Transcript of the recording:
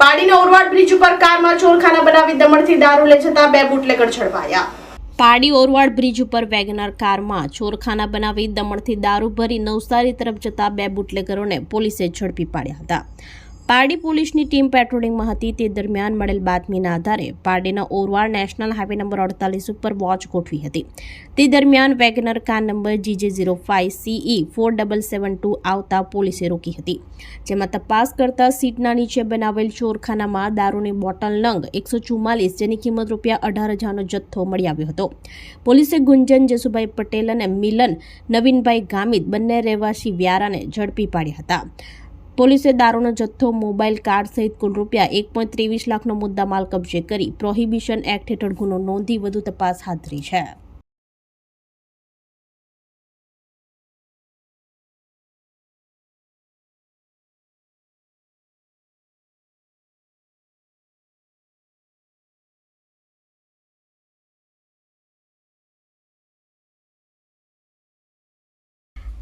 પાડીના Orwad bridge ઉપર કારમાં ચોરખાના બનાવી દમણથી દારૂ લઈ જતા બે બુટલેગર ઝડપાયા. પાડી ઓરવાડ બ્રિજ ઉપર વેગનાર કારમાં ચોરખાના બનાવી દમણથી દારૂ ભરી નવસારી તરફ જતા બે બુટલેગરોને પોલીસે ઝડપી પાડ્યા હતા. પારડી પોલીસની ટીમ પેટ્રોલિંગમાં હતી. તે દરમિયાન મળેલ બાતમીના આધારે પારડીના ઓરવાડ નેશનલ હાઈવે નંબર અડતાલીસ ઉપર વોચ ગોઠવી હતી. તે દરમિયાન Wagon R car number GJ zero five CE four double seven two આવતા પોલીસે રોકી હતી. જેમાં તપાસ કરતા સીટના નીચે બનાવેલ ચોરખાનામાં દારૂની બોટલ નંગ એકસો ચુમ્માલીસ જેની કિંમત રૂપિયા અઢાર હજારનો જથ્થો મળી આવ્યો હતો. પોલીસે ગુંજન જસુભાઈ પટેલ અને મિલન નવીનભાઈ ગામિત બંને રહેવાસી વ્યારાને ઝડપી પાડ્યા હતા. પોલીસે દારૂનો જથ્થો, મોબાઈલ, કાર સહિત કુલ રૂપિયા એક પોઈન્ટ ત્રેવીસ લાખનો મુદ્દામાલ કબજે કરી પ્રોહિબિશન એક્ટ હેઠળ ગુનો નોંધી વધુ તપાસ હાથ ધરી છે.